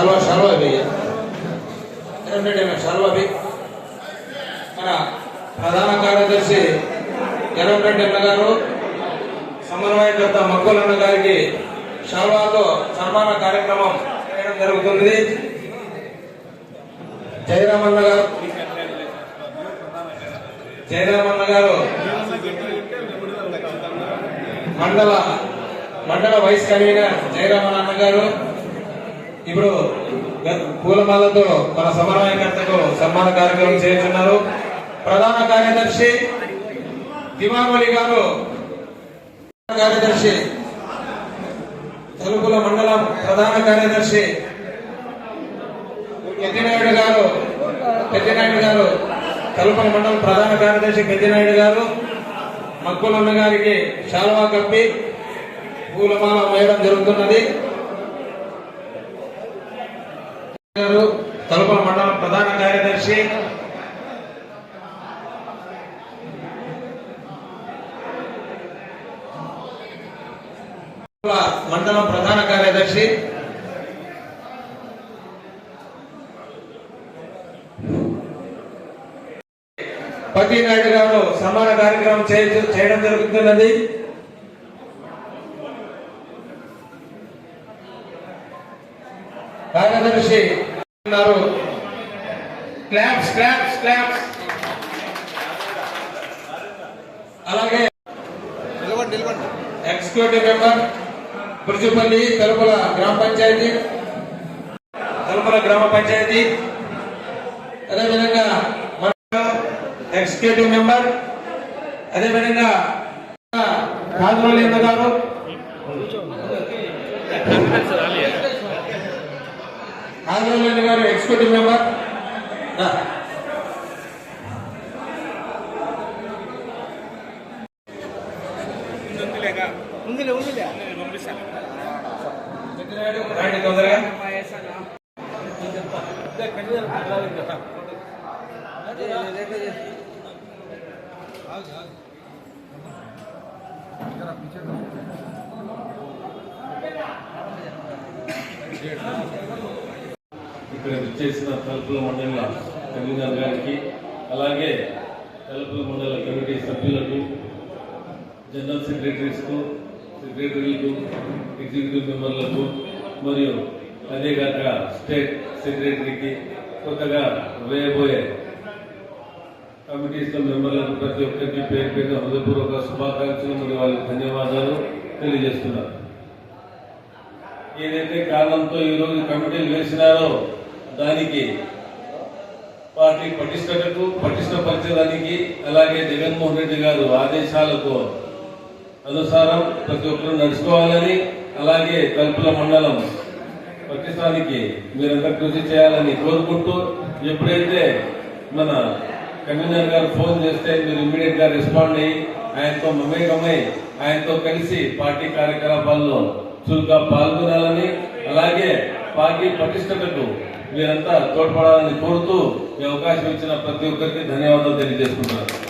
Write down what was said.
షల్వా షల్వా భయ్యా షల్వా భయ్ మన ప్రధాన కార్యదర్శి జగన్రెడ్డి అన్న గారు సమన్వయకర్త మక్కులన్న గారికి సర్వాతో సన్మాన కార్యక్రమం చేయడం జరుగుతున్నది జయరామన్న గారు జయరామన్న గారు మండల మండల వైస్ కన్వీనర్ జయరామన్న గారు. ఇప్పుడు పూలమాలతో మన సమన్వయకర్తకు సన్మాన కార్యక్రమం చేస్తున్నారు. ప్రధాన కార్యదర్శి దివామలి గారు. కార్యదర్శి తలుపుల మండలం ప్రధాన కార్యదర్శి పెద్దినాయుడు గారు. పెద్దినాయుడు గారు తలుపుల మండలం ప్రధాన కార్యదర్శి పెద్దినాయుడు గారు. మక్కులన్న గారికి శాల్వా కప్పి పూలమాల వేయడం జరుగుతున్నది. గారు తలుపుల మండలం ప్రధాన కార్యదర్శి. మండలం ప్రధాన కార్యదర్శి. పతి నాయుడు గారు సమాన కార్యక్రమం చేయడం జరుగుతున్నది. కార్యదర్శి ఉన్నారు. క్లాప్స్ క్లాప్స్ క్లాప్స్ అలాగే ఎగ్జిక్యూటివ్ మెంబర్ బుర్జుపల్లి తలుపుల గ్రామ పంచాయతీ. తలుపుల గ్రామ పంచాయతీ. అదేవిధంగా ఎగ్జిక్యూటివ్ మెంబర్. అదేవిధంగా అన్న గారు. అన్న గారు ఎగ్జిక్యూటివ్ మెంబర్. రా. ఉందిలే ఉందిలే. రండి తొందరగా ఇక్కడ విచ్చేసిన తలుపుల మండల కన్వీనర్ గారికి అలాగే తలుపుల మండల కమిటీ సభ్యులకు జనరల్ సెక్రటరీస్కు సెక్రటరీలకు ఎగ్జిక్యూటివ్ మెంబర్లకు మరియు అదేగాక స్టేట్ సెక్రటరీకి కొత్తగా వేయబోయే కమిటీస్ మెంబర్లకు ప్రతి ఒక్కరికి పేరు పేరు హృదయపూర్వక శుభాకాంక్షలు మరియు వాళ్ళకి ధన్యవాదాలు తెలియజేస్తున్నారు ఏదైతే కారణంతో ఈరోజు కమిటీలు వేసినారో దానికి పార్టీ పటిష్టతకు పటిష్టపరచడానికి అలాగే జగన్మోహన్ రెడ్డి గారు ఆదేశాలకు అనుసారం ప్రతి ఒక్కరూ నడుచుకోవాలని అలాగే తలుపుల మండలం పటిష్టానికి మీరంతా కృషి చేయాలని కోరుకుంటూ ఎప్పుడైతే మన కన్వీనర్ గారు ఫోన్ చేస్తే మీరు ఇమ్మీడియట్గా రెస్పాండ్ అయ్యి ఆయనతో మమేకమై ఆయనతో కలిసి పార్టీ కార్యకలాపాల్లో చురుగ్గా పాల్గొనాలని అలాగే పార్టీ పటిష్టతకు మీరంతా తోడ్పడాలని కోరుతూ ఈ అవకాశం ఇచ్చిన ప్రతి ఒక్కరికి ధన్యవాదాలు తెలియజేసుకుంటున్నాను.